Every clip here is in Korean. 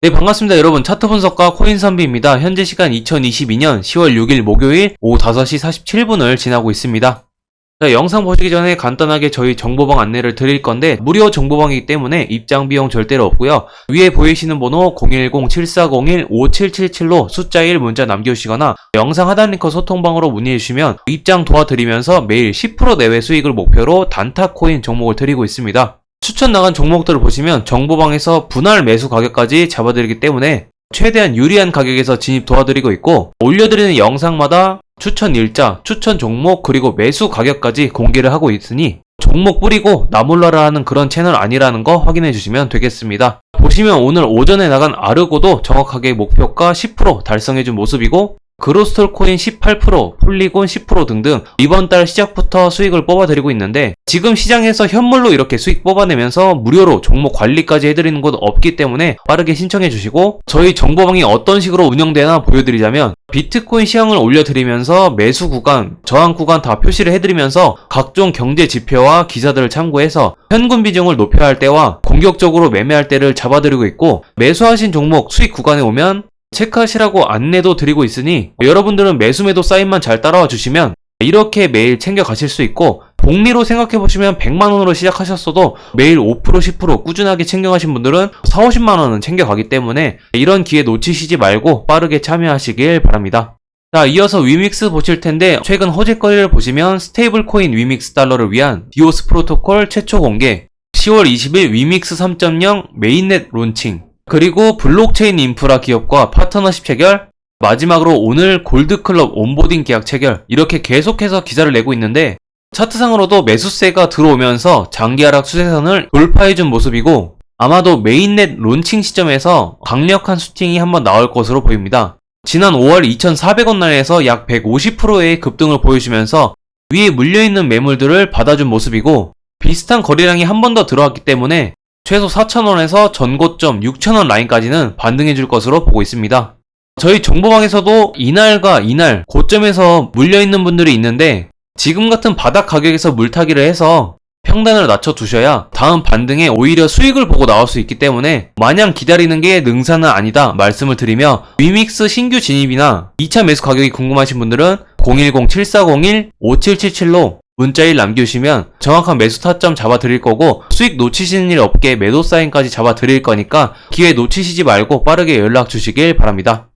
네, 반갑습니다. 여러분. 차트 분석가 코인 선비입니다. 현재 시간 2022년 10월 6일 목요일 오후 5시 47분을 지나고 있습니다. 자, 영상 보시기 전에 간단하게 저희 정보방 안내를 드릴 건데 무료 정보방이기 때문에 입장 비용 절대로 없고요. 위에 보이시는 번호 010-7401-5777로 숫자 1 문자 남겨주시거나 영상 하단 링크 소통방으로 문의해 주시면 입장 도와드리면서 매일 10% 내외 수익을 목표로 단타 코인 종목을 드리고 있습니다. 추천 나간 종목들을 보시면 정보방에서 분할 매수 가격까지 잡아드리기 때문에 최대한 유리한 가격에서 진입 도와드리고 있고 올려드리는 영상마다 추천 일자, 추천 종목 그리고 매수 가격까지 공개를 하고 있으니 종목 뿌리고 나몰라라 하는 그런 채널 아니라는 거 확인해 주시면 되겠습니다. 보시면 오늘 오전에 나간 아르고도 정확하게 목표가 10% 달성해 준 모습이고 그로스톨 코인 18%, 폴리곤 10% 등등 이번 달 시작부터 수익을 뽑아드리고 있는데 지금 시장에서 현물로 이렇게 수익 뽑아내면서 무료로 종목 관리까지 해드리는 곳 없기 때문에 빠르게 신청해 주시고 저희 정보방이 어떤 식으로 운영되나 보여드리자면 비트코인 시황을 올려드리면서 매수 구간, 저항 구간 다 표시를 해드리면서 각종 경제 지표와 기사들을 참고해서 현금 비중을 높여야 할 때와 공격적으로 매매할 때를 잡아드리고 있고 매수하신 종목 수익 구간에 오면 체크하시라고 안내도 드리고 있으니 여러분들은 매수매도 사인만 잘 따라와 주시면 이렇게 매일 챙겨 가실 수 있고 복리로 생각해 보시면 100만 원으로 시작하셨어도 매일 5% 10% 꾸준하게 챙겨 가신 분들은 4, 50만 원은 챙겨 가기 때문에 이런 기회 놓치시지 말고 빠르게 참여하시길 바랍니다. 자, 이어서 위믹스 보실 텐데 최근 호재거리를 보시면 스테이블 코인 위믹스 달러를 위한 디오스 프로토콜 최초 공개 10월 20일 위믹스 3.0 메인넷 론칭 그리고 블록체인 인프라 기업과 파트너십 체결, 마지막으로 오늘 골드클럽 온보딩 계약 체결, 이렇게 계속해서 기사를 내고 있는데, 차트상으로도 매수세가 들어오면서 장기 하락 수세선을 돌파해준 모습이고, 아마도 메인넷 론칭 시점에서 강력한 수팅이 한번 나올 것으로 보입니다. 지난 5월 2,400원 날에서 약 150%의 급등을 보여주면서 위에 물려있는 매물들을 받아준 모습이고, 비슷한 거래량이 한 번 더 들어왔기 때문에 최소 4,000원에서 전고점 6,000원 라인까지는 반등해 줄 것으로 보고 있습니다. 저희 정보방에서도 이날과 이날 고점에서 물려있는 분들이 있는데 지금 같은 바닥 가격에서 물타기를 해서 평단을 낮춰 두셔야 다음 반등에 오히려 수익을 보고 나올 수 있기 때문에 마냥 기다리는 게 능사는 아니다 말씀을 드리며 위믹스 신규 진입이나 2차 매수 가격이 궁금하신 분들은 010-7401-5777로 문자 1 남겨주시면 정확한 매수 타점 잡아 드릴 거고 수익 놓치시는 일 없게 매도 사인까지 잡아 드릴 거니까 기회 놓치시지 말고 빠르게 연락 주시길 바랍니다.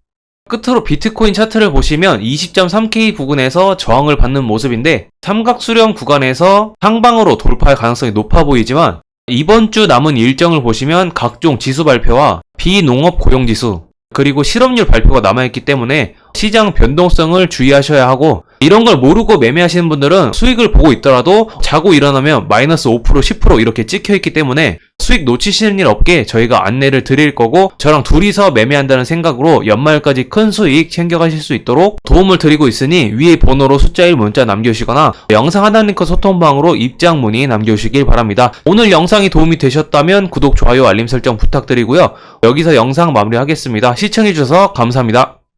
끝으로 비트코인 차트를 보시면 20.3K 부근에서 저항을 받는 모습인데 삼각 수렴 구간에서 상방으로 돌파할 가능성이 높아 보이지만 이번 주 남은 일정을 보시면 각종 지수 발표와 비농업 고용 지수 그리고 실업률 발표가 남아있기 때문에 시장 변동성을 주의하셔야 하고 이런 걸 모르고 매매하시는 분들은 수익을 보고 있더라도 자고 일어나면 마이너스 5% 10% 이렇게 찍혀 있기 때문에 수익 놓치시는 일 없게 저희가 안내를 드릴 거고 저랑 둘이서 매매한다는 생각으로 연말까지 큰 수익 챙겨가실 수 있도록 도움을 드리고 있으니 위에 번호로 숫자 1 문자 남겨주시거나 영상 하단 링크 소통방으로 입장 문의 남겨주시길 바랍니다. 오늘 영상이 도움이 되셨다면 구독, 좋아요, 알림 설정 부탁드리고요. 여기서 영상 마무리하겠습니다. 시청해주셔서 감사합니다.